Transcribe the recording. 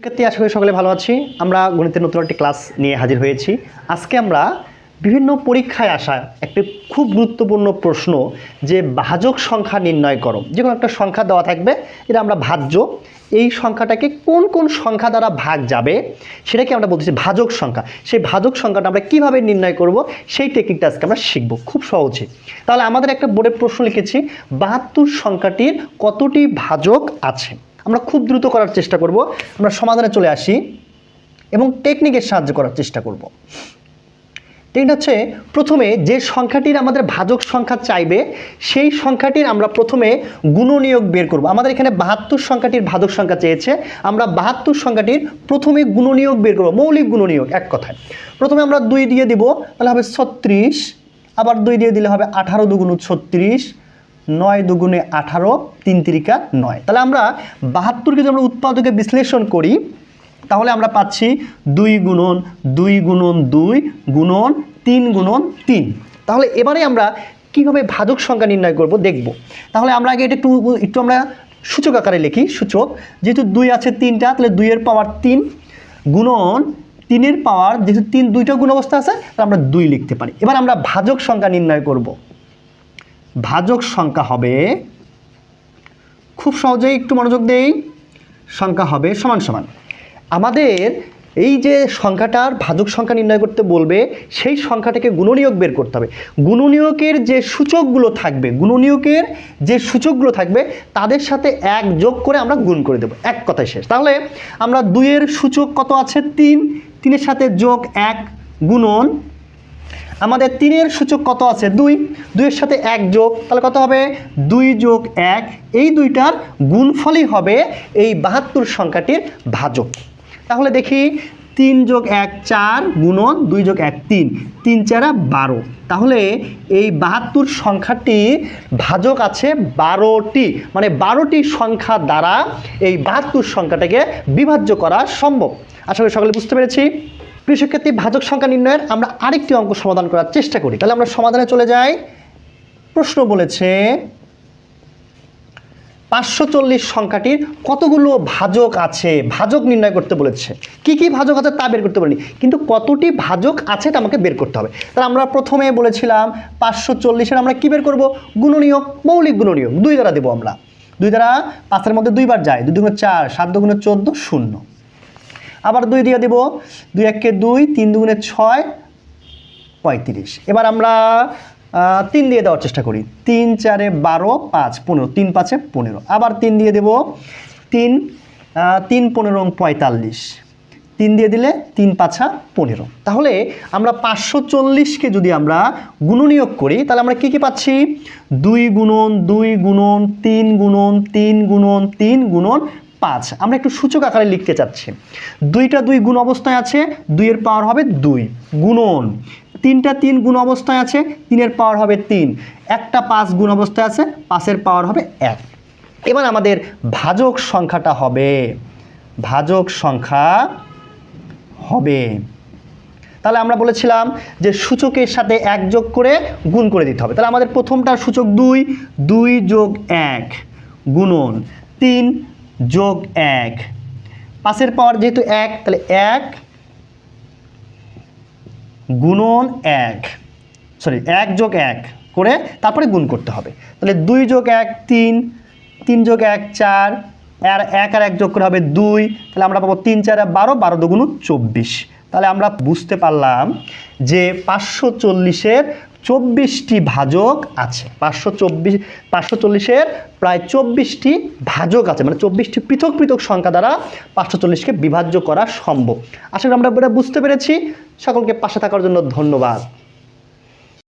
শিক্ষার্থী, আশা করি সকলে ভালো আছি। আমরা গণিতের নতুন একটি ক্লাস নিয়ে হাজির হয়েছি। আজকে আমরা বিভিন্ন পরীক্ষায় আসা একটি খুব গুরুত্বপূর্ণ প্রশ্ন যে ভাজক সংখ্যা নির্ণয় করো। যে কোনো একটা সংখ্যা দেওয়া থাকবে, এটা আমরা ভাজ্য এই সংখ্যাটাকে কোন কোন সংখ্যা দ্বারা ভাগ যাবে, সেটাকে আমরা বলতেছি ভাজক সংখ্যা। সেই ভাজক সংখ্যাটা আমরা কীভাবে নির্ণয় করব, সেই টেকনিকটা আজকে আমরা শিখব খুব সহজে। তাহলে আমাদের একটা বোর্ডের প্রশ্ন লিখেছি, বাহাত্তর সংখ্যাটির কতটি ভাজক আছে? আমরা খুব দ্রুত করার চেষ্টা করব। আমরা সমাধানে চলে আসি এবং টেকনিকের সাহায্য করার চেষ্টা করব। টেকনিক হচ্ছে প্রথমে যে সংখ্যাটির আমাদের ভাজক সংখ্যা চাইবে, সেই সংখ্যাটির আমরা প্রথমে গুণনীয়ক বের করব। আমাদের এখানে বাহাত্তর সংখ্যাটির ভাজক সংখ্যা চেয়েছে, আমরা বাহাত্তর সংখ্যাটির প্রথমে গুণনীয়ক বের করব, মৌলিক গুণনীয়ক এক কথায়। প্রথমে আমরা দুই দিয়ে দিব, তাহলে হবে ছত্রিশ, আবার দুই দিয়ে দিলে হবে আঠারো দুগুণ ছত্রিশ নয় দুগুণে আঠারো, তিন তিরিকা নয়। তাহলে আমরা বাহাত্তরকে যদি আমরা উৎপাদকে বিশ্লেষণ করি, তাহলে আমরা পাচ্ছি দুই গুণন দুই গুণন দুই গুণন তিন গুণন তিন। তাহলে এবারে আমরা কীভাবে ভাজক সংখ্যা নির্ণয় করব দেখব। তাহলে আমরা আগে এটা একটু একটু আমরা সূচক আকারে লিখি, সূচক। যেহেতু দুই আছে তিনটা, তাহলে দুইয়ের পাওয়ার তিন গুণন তিনের পাওয়ার, যেহেতু তিন দুইটা গুণ অবস্থা আছে, তাহলে আমরা দুই লিখতে পারি। এবার আমরা ভাজক সংখ্যা নির্ণয় করব। ভাজক সংখ্যা হবে, খুব সহজেই একটু মনোযোগ দেই সংখ্যা হবে সমান সমান। আমাদের এই যে সংখ্যাটার ভাজক সংখ্যা নির্ণয় করতে বলবে, সেই সংখ্যাটাকে গুণনীয়ক বের করতে হবে। গুণনীয়কের যে সূচকগুলো থাকবে, গুণনীয়কের যে সূচকগুলো থাকবে, তাদের সাথে এক যোগ করে আমরা গুণ করে দেবো। এক কথায় শেষ। তাহলে আমরা দুইয়ের সূচক কত আছে? তিন। তিনের সাথে যোগ এক গুণন আমাদের তিনের সূচক কত আছে? দুই। দুইয়ের সাথে এক যোগ, তাহলে কত হবে? দুই যোগ এক। এই দুইটার গুণফলই হবে এই বাহাত্তর সংখ্যাটির ভাজক। তাহলে দেখি, তিন যোগ এক চার গুণন দুই যোগ এক তিন। তিন চারা বারো। তাহলে এই বাহাত্তর সংখ্যাটি ভাজক আছে বারোটি। মানে বারোটি সংখ্যা দ্বারা এই বাহাত্তর সংখ্যাটাকে বিভাজ্য করা সম্ভব। আশা করি সকলে বুঝতে পেরেছি। শিক্ষার্থী ভাজক সংখ্যা নির্ণয়ের আমরা আরেকটি অঙ্ক সমাধান করার চেষ্টা করি। তাহলে আমরা সমাধানে চলে যাই। প্রশ্ন বলেছে, পাঁচশো চল্লিশ সংখ্যাটির কতগুলো ভাজক আছে? ভাজক নির্ণয় করতে বলেছে। কি কি ভাজক আছে তা বের করতে পারিনি কিন্তু কতটি ভাজক আছে তা আমাকে বের করতে হবে। তাহলে আমরা প্রথমে বলেছিলাম পাঁচশো চল্লিশের আমরা কি বের করব? গুণনীয়ক, মৌলিক গুণনীয়ক। দুই দ্বারা দেবো আমরা। দুই দ্বারা পাঁচের মধ্যে দুইবার যায়। দুই দুগুণে চার, সাত দুগুণে চোদ্দ, শূন্য। আবার দুই দিয়ে দেব দুই এককে দুই, তিন দুগুণে ছয়, পঁয়ত্রিশ। এবার আমরা তিন দিয়ে দেওয়ার চেষ্টা করি। তিন চারে বারো, পাঁচ, পনেরো। তিন পাঁচে পনেরো। আবার তিন দিয়ে দেব তিন তিন, পনেরো পঁয়তাল্লিশ। তিন দিয়ে দিলে তিন পাঁচা পনেরো। তাহলে আমরা পাঁচশো চল্লিশকে যদি আমরা গুণনীয়োগ করি, তাহলে আমরা কী কী পাচ্ছি? দুই গুণন দুই গুণন, তিন গুণন তিন গুণন তিন গুণন পাঁচ। আমরা একটু সূচক আকারে লিখতে চাচ্ছি। দুইটা দুই গুণ অবস্থায় আছে, দুইয়ের পাওয়ার হবে দুই। গুণন। তিনটা তিন গুণ অবস্থায় আছে, তিনের পাওয়ার হবে তিন। একটা পাঁচ গুণ অবস্থায় আছে, পাঁচের পাওয়ার হবে এক। এবার আমাদের ভাজক সংখ্যাটা হবে। ভাজক সংখ্যা হবে। তাহলে আমরা বলেছিলাম যে সূচকের সাথে এক যোগ করে গুণ করে দিতে হবে। তাহলে আমাদের প্রথমটার সূচক দুই দুই যোগ এক। গুণন। তিন যোগ এক। পাশের পাওয়ার যেহেতু এক, তাহলে এক গুণন এক। সরি এক যোগ এক করে তারপরে গুণ করতে হবে। তাহলে দুই যোগ এক, তিন। তিন যোগ এক, চার। আর এক আর এক যোগ করে হবে দুই। তাহলে আমরা পাবো তিন, চার বারো। বারো দুগুণ চব্বিশ। তাহলে আমরা বুঝতে পারলাম যে পাঁচশো চল্লিশের চব্বিশটি ভাজক আছে। পাঁচশো চব্বিশ, পাঁচশো চল্লিশের প্রায় চব্বিশটি ভাজক আছে। মানে চব্বিশটি পৃথক পৃথক সংখ্যা দ্বারা পাঁচশো চল্লিশকে বিভাজ্য করা সম্ভব। আশা করি আমরা বুঝতে পেরেছি। সকলকে পাশে থাকার জন্য ধন্যবাদ।